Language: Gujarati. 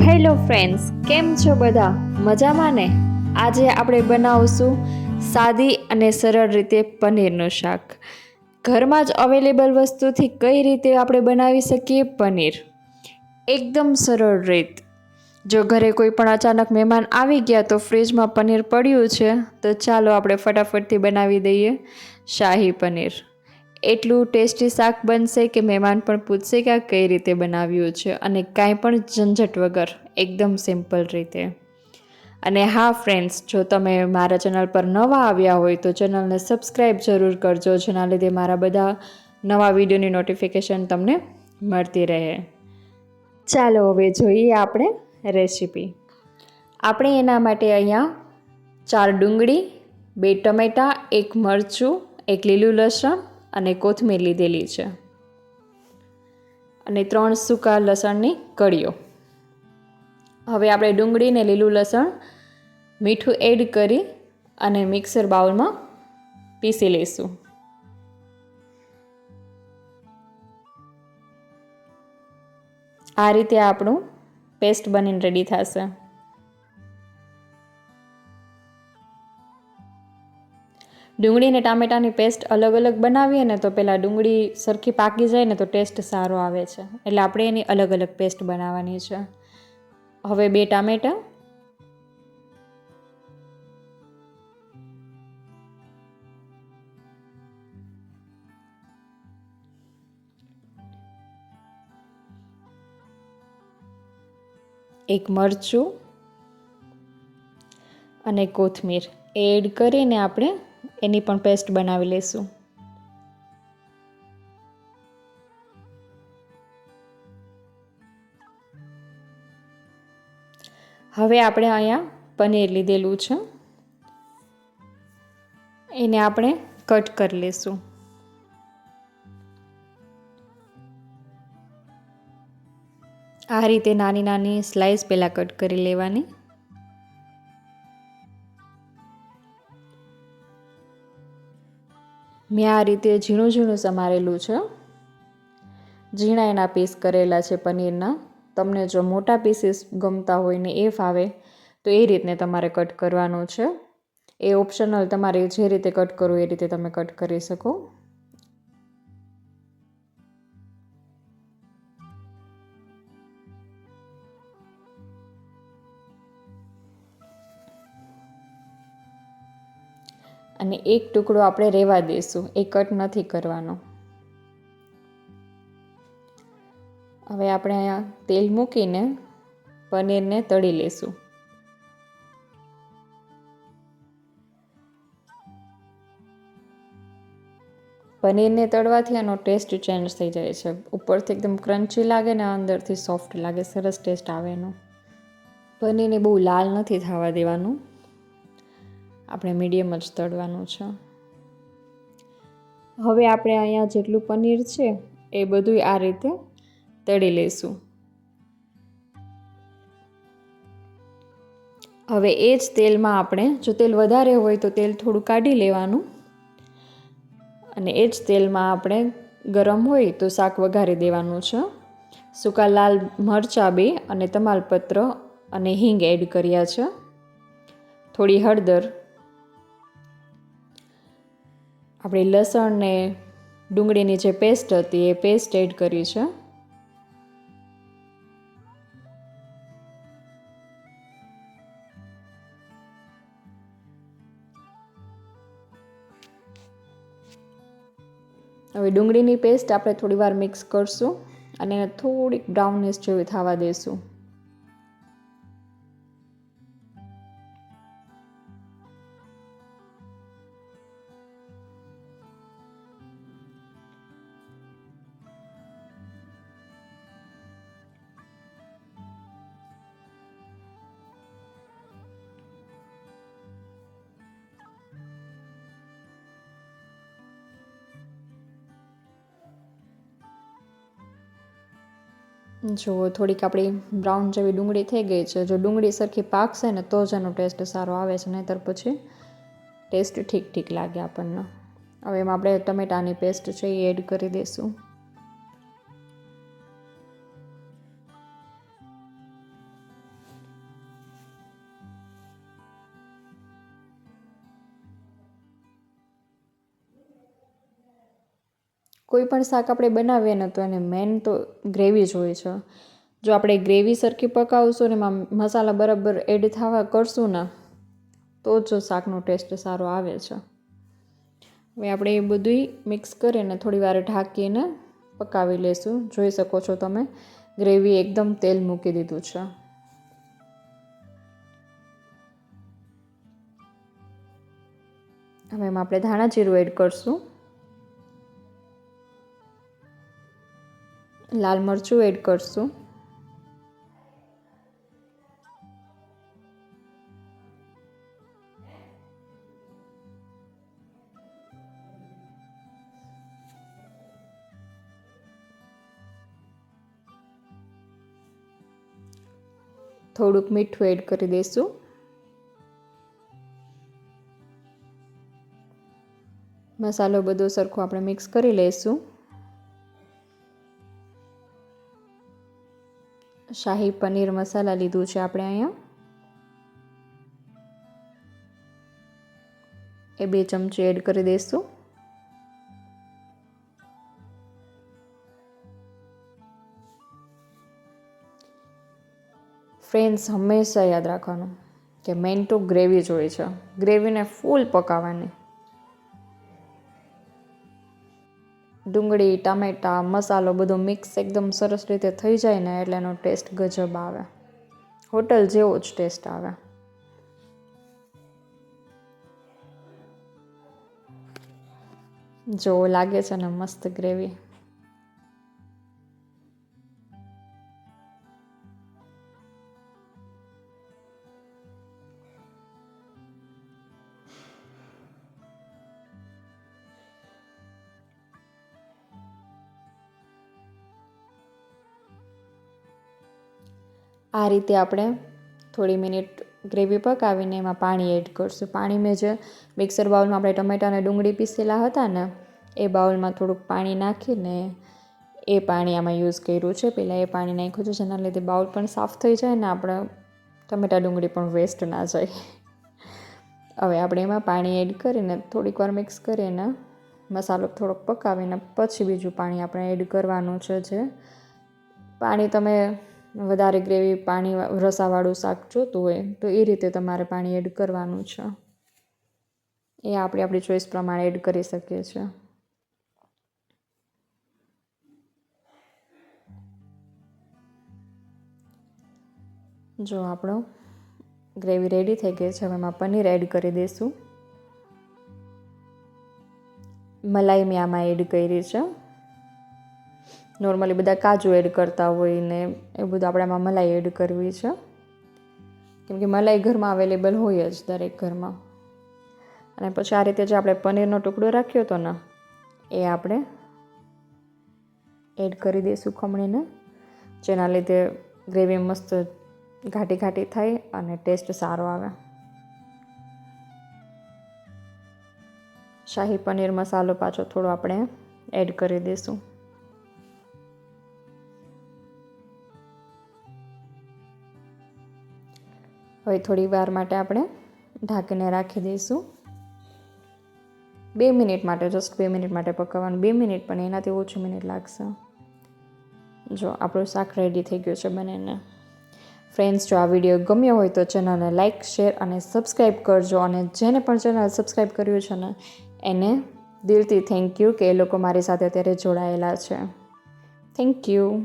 હેલો ફ્રેન્ડ્સ, કેમ છો બધા? મજામાં ને? આજે આપણે બનાવશું સાદી અને સરળ રીતે પનીરનું શાક. ઘરમાં જ અવેલેબલ વસ્તુથી કઈ રીતે આપણે બનાવી શકીએ પનીર? એકદમ સરળ રીત. જો ઘરે કોઈ પણ અચાનક મહેમાન આવી ગયા તો ફ્રીજમાં પનીર પડ્યું છે, તો ચાલો આપણે ફટાફટથી બનાવી દઈએ શાહી પનીર. એટલું ટેસ્ટી શાક બનશે કે મહેમાન પણ પૂછશે કે આ કઈ રીતે બનાવ્યું છે અને કાંઈ પણ ઝંઝટ વગર, એકદમ સિમ્પલ રીતે. અને હા ફ્રેન્ડ્સ જો તમે મારા ચેનલ પર નવા આવ્યા હોય તો ચેનલને સબસ્ક્રાઈબ જરૂર કરજો, જેના લીધે મારા બધા નવા વિડીયોની નોટિફિકેશન તમને મળતી રહે. ચાલો, હવે જોઈએ આપણે રેસીપી આપણે એના માટે અહીંયા ચાર ડુંગળી, બે ટમેટાં, એક મરચું, એક લીલું લસણ અને કોથમીર લીધેલી છે. અને ત્રણ સૂકા લસણની કળીઓ. હવે આપણે ડુંગળીને લીલું લસણ મીઠું એડ કરી અને મિક્સર બાઉલમાં પીસી લઈશું. આ રીતે આપણું પેસ્ટ બનીને રેડી થશે. ડુંગળી અને ટામેટાની પેસ્ટ અલગ અલગ બનાવીએ ને તો પહેલાં ડુંગળી સરખી પાકી જાય ને તો ટેસ્ટ સારો આવે છે. એટલે આપણે એની અલગ અલગ પેસ્ટ બનાવવાની છે. હવે બે ટામેટા. એક મરચું. અને કોથમીર. એડ કરીને આપણે એની પણ પેસ્ટ બનાવી લઈશું હવે આપણે અહીંયા પનીર લીધેલું છે. એને આપણે કટ કરી લઈશું આ રીતે નાની નાની સ્લાઇસ પહેલાં કટ કરી લેવાની. મેં આ રીતે ઝીણું ઝીણું સમારેલું છે. ઝીણા એના પીસ કરેલા છે પનીરના. તમને જો મોટા પીસીસ ગમતા હોય ને એ ફાવે, તો એ રીતને તમારે કટ કરવાનું છે. એ ઓપ્શનલ તમારે જે રીતે કટ કરવું એ રીતે તમે કટ કરી શકો. અને એક ટુકડો આપણે રહેવા દઈશું એ કટ નથી કરવાનો. હવે આપણે અહીંયા તેલ મૂકીને પનીરને તળી લેશું. પનીરને તળવાથી આનો ટેસ્ટ ચેન્જ થઈ જાય છે. ઉપરથી એકદમ ક્રન્ચી લાગે ને અંદરથી સોફ્ટ લાગે. સરસ ટેસ્ટ આવે એનો. પનીરને બહુ લાલ નથી થવા દેવાનું. આપણે મીડિયમ જ તળવાનું છે. હવે આપણે અહીંયા જેટલું પનીર છે, એ બધું આ રીતે તળી લઈશું. હવે એ જ તેલમાં આપણે, જો તેલ વધારે હોય તો તેલ થોડું કાઢી લેવાનું. અને એ જ તેલમાં આપણે ગરમ હોય તો શાક વઘારી દેવાનું છે. સૂકા લાલ મરચાં બે અને તમાલપત્ર અને હિંગ એડ કર્યા છે. થોડી હળદર આપણી લસણ ને ડુંગળીની જે પેસ્ટ હતી એ પેસ્ટ એડ કરી છે. હવે ડુંગળીની પેસ્ટ આપણે થોડી વાર મિક્સ કરશું અને થોડીક બ્રાઉનનેસ જેવી થવા દઈશું જો થોડીક આપણી બ્રાઉન જેવી ડુંગળી થઈ ગઈ છે, જો ડુંગળી સરખી પાકશે ને, તો જ એનો ટેસ્ટ સારો આવે છે, નહીંતર પછી ટેસ્ટ ઠીક ઠીક લાગે આપણને. હવે એમાં આપણે ટમેટાની પેસ્ટ છે એ એડ કરી દઈશું. કોઈ પણ શાક આપણે બનાવીએ ને તો એને મેન તો ગ્રેવી જ હોય છે. જો આપણે ગ્રેવી સરખી પકાવશું ને એમાં મસાલા બરાબર એડ થવા કરશું ને, તો જ શાકનો ટેસ્ટ સારો આવે છે. હવે આપણે એ બધું મિક્સ કરીને થોડી વાર ઢાંકીને પકાવી લેશું. જોઈ શકો છો તમે ગ્રેવી એકદમ તેલ મૂકી દીધું છે. હવે એમાં આપણે ધાણા જીરું એડ કરશું. લાલ મરચું એડ કરશું. થોડુંક મીઠું એડ કરી દઈશું. મસાલો બધો સરખો આપણે મિક્સ કરી લઈશું. શાહી પનીર મસાલા લીધું છે આપણે અહીંયા. એ બે ચમચી એડ કરી દઈશું. ફ્રેન્ડ્સ, હંમેશા યાદ રાખવાનું કે મેઇન તો ગ્રેવી જ છે. ગ્રેવીને ફૂલ પકાવવાની. ડુંગળી, ટામેટાં, મસાલો બધો મિક્સ એકદમ સરસ રીતે થઈ જાય ને એટલે એનો ટેસ્ટ ગજબ આવે. હોટલ જેવો જ ટેસ્ટ આવે. જો લાગે છે ને મસ્ત ગ્રેવી આ રીતે આપણે થોડી મિનિટ ગ્રેવી પકાવીને એમાં પાણી એડ કરશું. પાણી મેં જે મિક્સર બાઉલમાં આપણે ટમેટા અને ડુંગળી પીસેલા હતા ને, એ બાઉલમાં થોડુંક પાણી નાખીને એ પાણી આમાં યુઝ કર્યું છે. પહેલાં એ પાણી નાખ્યું છે, જેના લીધે બાઉલ પણ સાફ થઈ જાય ને આપણે ટમેટા, ડુંગળી પણ વેસ્ટ ના જાય. હવે આપણે એમાં પાણી એડ કરીને થોડીક વાર મિક્સ કરીને મસાલો થોડોક પકાવીને પછી બીજું પાણી આપણે એડ કરવાનું છે જે. પાણી તમે વધારે ગ્રેવી પાણી રસાવાળું શાક જોતું હોય, તો એ રીતે તમારે પાણી એડ કરવાનું છે. એ આપણે આપણી ચોઈસ પ્રમાણે એડ કરી શકીએ છીએ જો આપણો ગ્રેવી રેડી થઈ ગઈ છે, હવે એમાં પનીર એડ કરી દઈશું. મલાઈ મેં આમાં એડ કરી છે. નોર્મલી બધા કાજુ એડ કરતા હોય ને એ બધું આપણે આમાં મલાઈ એડ કરવી છે. કેમ કે મલાઈ ઘરમાં અવેલેબલ હોય જ દરેક ઘરમાં. અને પછી આ રીતે જે આપણે પનીરનો ટુકડો રાખ્યો હતો ને, એ આપણે એડ કરી દઈશું ખમણીને, જેના લીધે ગ્રેવી મસ્ત ઘાટી ઘાટી થાય અને ટેસ્ટ સારો આવે. શાહી પનીર મસાલો પાછો થોડો આપણે એડ કરી દઈશું. હવે થોડી વાર માટે આપણે ઢાંકીને રાખી દઈશું. બે મિનિટ માટે, જસ્ટ બે મિનિટ માટે પકવવાનું. બે મિનિટ પણ એનાથી ઓછી મિનિટ લાગશે. જો, આપણું શાક રેડી થઈ ગયું છે બંનેને. ફ્રેન્ડ્સ જો આ વીડિયો ગમ્યો હોય તો ચેનલને લાઇક શેર અને સબસ્ક્રાઈબ કરજો અને જેને પણ ચેનલ સબસ્ક્રાઈબ કર્યું છે ને, એને દિલથી થેન્ક યુ કે એ લોકો મારી સાથે અત્યારે જોડાયેલા છે. Thank you